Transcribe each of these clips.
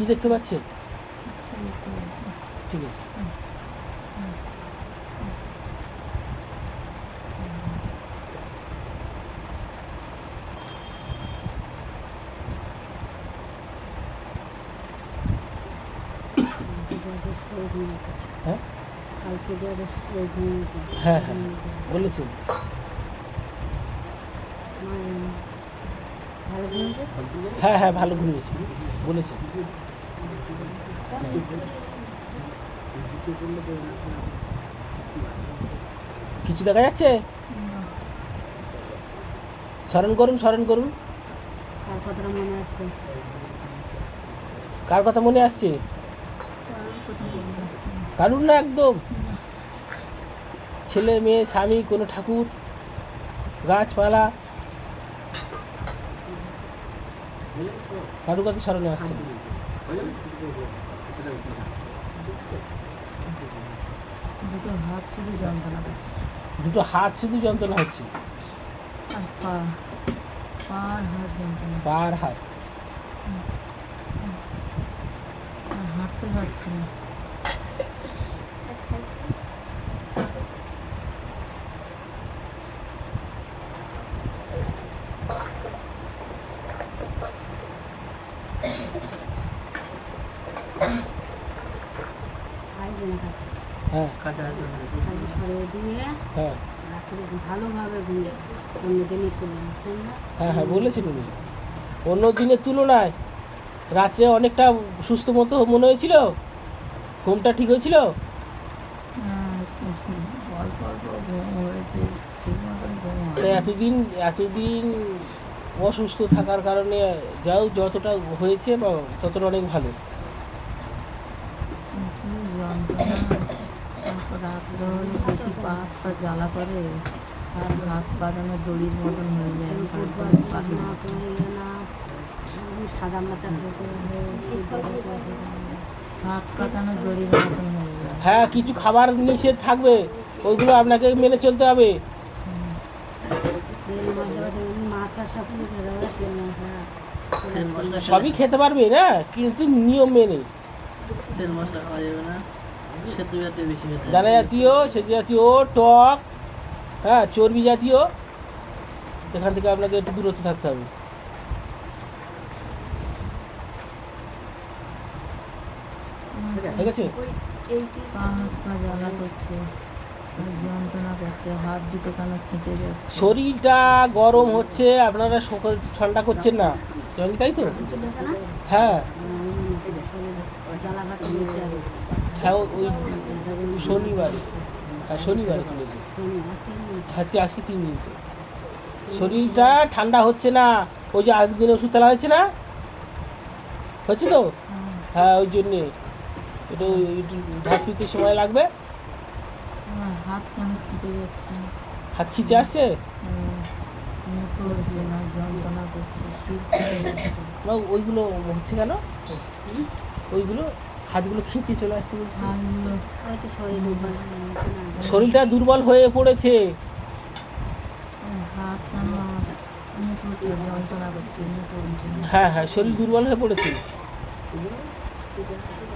কি দেখতে পাচ্ছেন? পাই না। ঠিক আছে। হ্যাঁ? হ্যাঁ হ্যাঁ। ঘুমিয়েছে? হ্যাঁ হ্যাঁ ভালো ঘুমিয়েছি। বলেছেন। কিছু দেখা যাচ্ছে স্মরণ করুন স্মরণ করুন কার কথা মনে আসছে কারোর কথা মনে আসছে না। কারুর না একদম ছেলে, মেয়ে, স্বামী, কোনো ঠাকুর, গাছপালা কারুর কথা স্মরণে আসছে। দুটো হাত শুধু যন্ত্রণা হচ্ছে দুটো হাত শুধু যন্ত্রণা হচ্ছে? আর পা পার হাত যন্ত্রণা পার হাত। আর হাঁটতে পারছি না আসবে না কাছে হ্যাঁ। কাছে সরিয়ে দিয়ে হ্যাঁ। ভালোভাবে হ্যাঁ হ্যাঁ বলেছেন উনি অন্য দিনের তুলনায় রাত্রে অনেকটা সুস্থ মতো মনে হয়েছিল? ঘুমটা ঠিক হয়েছিল? হয় এতদিন এতদিন অসুস্থ থাকার কারণে যাও যতটা হয়েছে বা ততটা অনেক ভালো খুব যন্ত্রণা তারপর রাত্রে হলে বেশি পা হাত পা জ্বালা করে আর হাত পা যেন দড়ির মতন হয়ে যায় পাখি সাদা মাথা হাত পা দড়ির মতন হয়ে যায়। হ্যাঁ কিছু খাবার নিষেধ থাকবে ওইগুলো আপনাকে মেনে চলতে হবে। সবই খেতে পারবে না কিন্তু নিয়ম মেনে। তেল মশলা খাওয়া যাবে না। দানা জাতীয় সেতু জাতীয় টক হ্যাঁ চর্বি জাতীয় এখান থেকে আপনাকে একটু দূরত্ব থাকতে হবে। ঠিক আছে? পা হাত পা জ্বালা করছে আর যন্ত্রণা করছে হাত দুটো কেন খিঁচে যাচ্ছে? শরীরটা গরম হচ্ছে আপনারা সকাল ঠান্ডা করছেন না? জানি তাই তো? হ্যাঁ। হ্যাঁ ওই শনিবার। হ্যাঁ শনিবার তুলেছে। শনিবার তিন দিন হ্যাঁ আজকে তিন দিন তো। শরীরটা ঠান্ডা হচ্ছে না ওই যে আগের দিন ওষুধ তোলা হয়েছে না? হচ্ছে তো? হ্যাঁ, হ্যাঁ ওই জন্যে। একটু একটু ঢাক পিতে সময় লাগবে। হাত কেন খিঁচে যাচ্ছে? হাত খিচে আসছে? যন্ত্রণা করছে ওইগুলো হচ্ছে কেন? ওইগুলো হাতগুলো খিচে চলে আসছে শরীরটা দুর্বল হয়ে পড়েছে। হ্যাঁ হ্যাঁ শরীর দুর্বল হয়ে পড়েছে।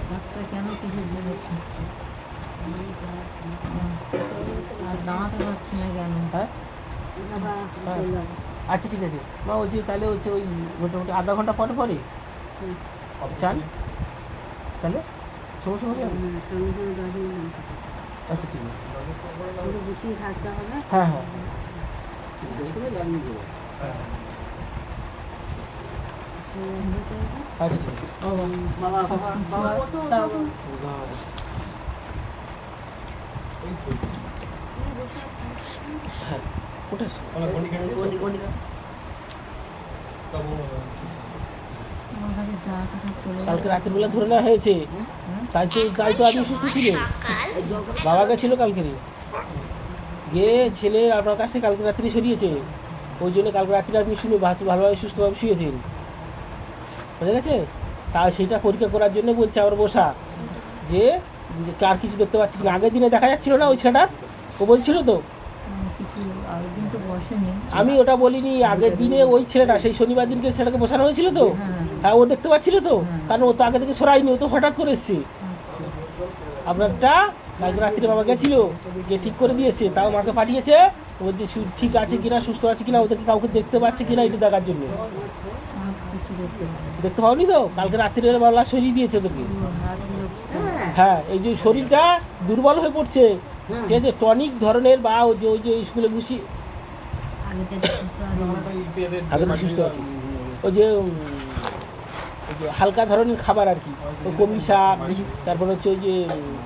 হাতটা কেন কিসের জন্য খাচ্ছে? আর দাঁড়াতে পারছি না কেন হ্যাঁ। আচ্ছা ঠিক আছে। মা বলছি তাহলে হচ্ছে ওই মোটামুটি আধা ঘণ্টা পরে পরে চান তাহলে সমস্যা হবে আচ্ছা ঠিক আছে। গুছিয়ে থাকতে হবে হ্যাঁ হ্যাঁ। আচ্ছা ঠিক আছে। বাবা বাবা বাবা দাও। হ্যাঁ ওটা গন্ডি গন্ডি দাও। আমার কাছে যা আছে সব চলে যাবে কালকে ধরে নেওয়া হয়েছে। হ্যাঁ তাই তো তাই তো আপনি সুস্থ ছিলেন বাবা গিয়ে ছেলে আপনার কাছ কালকে রাত্রি সরিয়েছে। ওই জন্য কালকে রাত্রে আপনি শুনে ভালো- ভালোভাবে সুস্থভাবে শুয়েছেন। বুঝা গেছে? তা সেইটা পরীক্ষা করার জন্য বলছে আবার বসা। যে কার কিছু দেখতে পাচ্ছি না। আগের দিনে দেখা যাচ্ছিল না ওই ছেলেটা ও বলছিল তো? আমি ওটা বলিনি আগের দিনে ওই ছেলেটা সেই শনিবার দিনকে ছেলেটাকে বসানো হয়েছিল তো? হ্যাঁ। হ্যাঁ ও দেখতে পাচ্ছিল তো? কারণ ও তো আগে থেকে সরাইনি ও তো হঠাৎ করে এসছে। আচ্ছা। আপনারটা কালকে রাত্রিরে বাবা গেছিল গিয়ে ঠিক করে দিয়েছে তাও মাকে পাঠিয়েছে। বলছে সু- ঠিক আছে কিনা সুস্থ আছে কিনা ওদেরকে কাউকে দেখতে পাচ্ছে কিনা এটা দেখার জন্য? দেখতে পাওনি তো? কালকে রাত্রে বেলা সরিয়ে দিয়েছে ওদেরকে। হ্যাঁ। এই যে শরীরটা দুর্বল হয়ে পড়ছে। ঠিক আছে টনিক ধরনের বা ওই যে ওই যে স্কুলে ঘুষি আগে সুস্থ আছে। তো সুস্থ আছে। ওই যে ওই যে হালকা ধরনের খাবার আর কি। ওই কমি শাক তারপর হচ্ছে ওই যে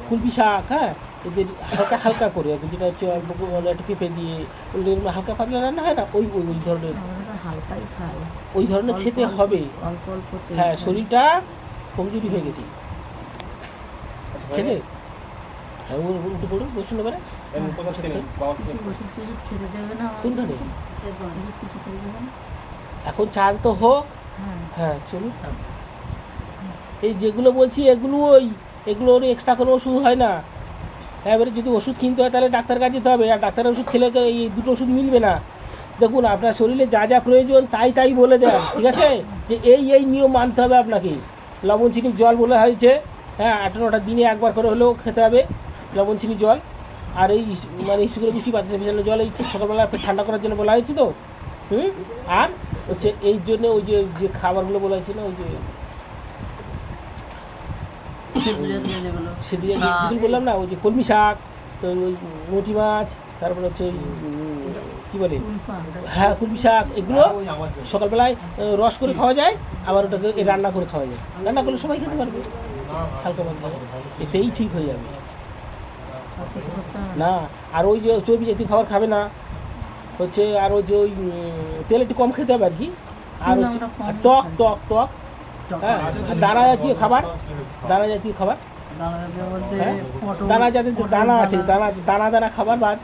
কুলপি শাক হ্যাঁ? এদের হালকা হালকা করে আর কি, যেটা হচ্ছে অল্প একটু পেঁপে দিয়ে ওগুলো হালকা পাতলা রান্না হয় না? ওই ওই ওই ধরনের। হালকাই খাই ওই ধরনের খেতে হবে। অল্প অল্প হ্যাঁ। শরীরটা কমজোরি হয়ে গেছে। ঠিক আছে হ্যাঁ উঠে পড়ুন বসুন এবারে এখন চান তো হোক। হ্যাঁ। হ্যাঁ চলুন। এই যেগুলো বলছি এগুলো ওই এগুলো ওর এক্সট্রা কোনো ওষুধ হয় না। এবারে যদি ওষুধ কিনতে হয় তাহলে ডাক্তার কাছে যেতে হবে। আর ডাক্তারের ওষুধ খেলে এই দুটো ওষুধ মিলবে না। দেখুন, আপনার শরীরে যা যা প্রয়োজন, তাই তাই বলে দেন, ঠিক আছে? যে এই এই নিয়ম মানতে হবে আপনাকে। লবণ চিনি জল বলে হয়েছে। হ্যাঁ আট নটা দিনে একবার করে হলেও খেতে হবে লবণ চিনি জল। আর এই মানে স্কুলে বুঝি পাচ্ছে বিশাল জল, এই সকালবেলা ঠান্ডা করার জন্য বলা হয়েছে তো? হুম? আর হচ্ছে এই জন্য ওই যে যে খাবারগুলো বলা হয়েছে না, ওই যে সেদিকে যেগুলো বললাম না ওই যে কলমি শাক তো ওই মুটি মাছ তারপরে হচ্ছে ওই কী বলে? হ্যাঁ কলমি শাক এগুলো সকালবেলায় রস করে খাওয়া যায় আবার ওটাকে রান্না করে খাওয়া যায়। রান্না করলে সবাই খেতে পারবে। হালকা পাতলা। এতেই ঠিক হয়ে যাবে। না আর ওই যে চর্বি জাতীয় খাবার খাবে না। হচ্ছে আর ওই যে ওই তেল একটু কম খেতে হবে আর কি। আর হচ্ছে আর টক টক টক। হ্যাঁ দানা জাতীয় খাবার? দানা জাতীয় খাবার? দানা জাতীয় বলতে হ্যাঁ? দানা জাতীয় দানা আছে দানা দানা দানা খাবার বাদ।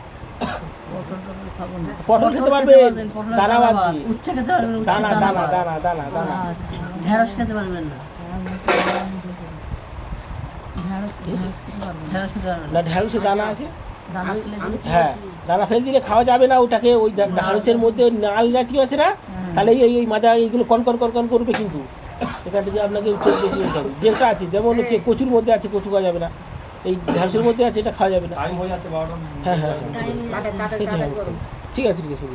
পটল খেতে পারবে পারবেন, দানা বাদ উচ্ছে খেতে পারবেন দানা দানা দানা দানা দানা আচ্ছা ঢেঁড়স খেতে পারবেন না। না। ঢ্যাঁড়সে দানা আছে। দিলে হ্যাঁ দানা ফেলে দিলে খাওয়া যাবে না ওটাকে ওই ঢ্যাঁড়সের মধ্যে নাল জাতীয় আছে না হ্যাঁ। তাহলে এই এই মাজা এইগুলো কন কন কন কন করবে কিন্তু। এখান থেকে আপনাকে চোখ বেশি হতে হবে। যেটা আছে যেমন হচ্ছে কচুর মধ্যে আছে কচু খাওয়া যাবে না। এই ঘাসের মধ্যে আছে এটা খাওয়া যাবে না। টাইম হয়ে হ্যাঁ হ্যাঁ। ঠিক আছে ঠিক আছে ঠিক আছে।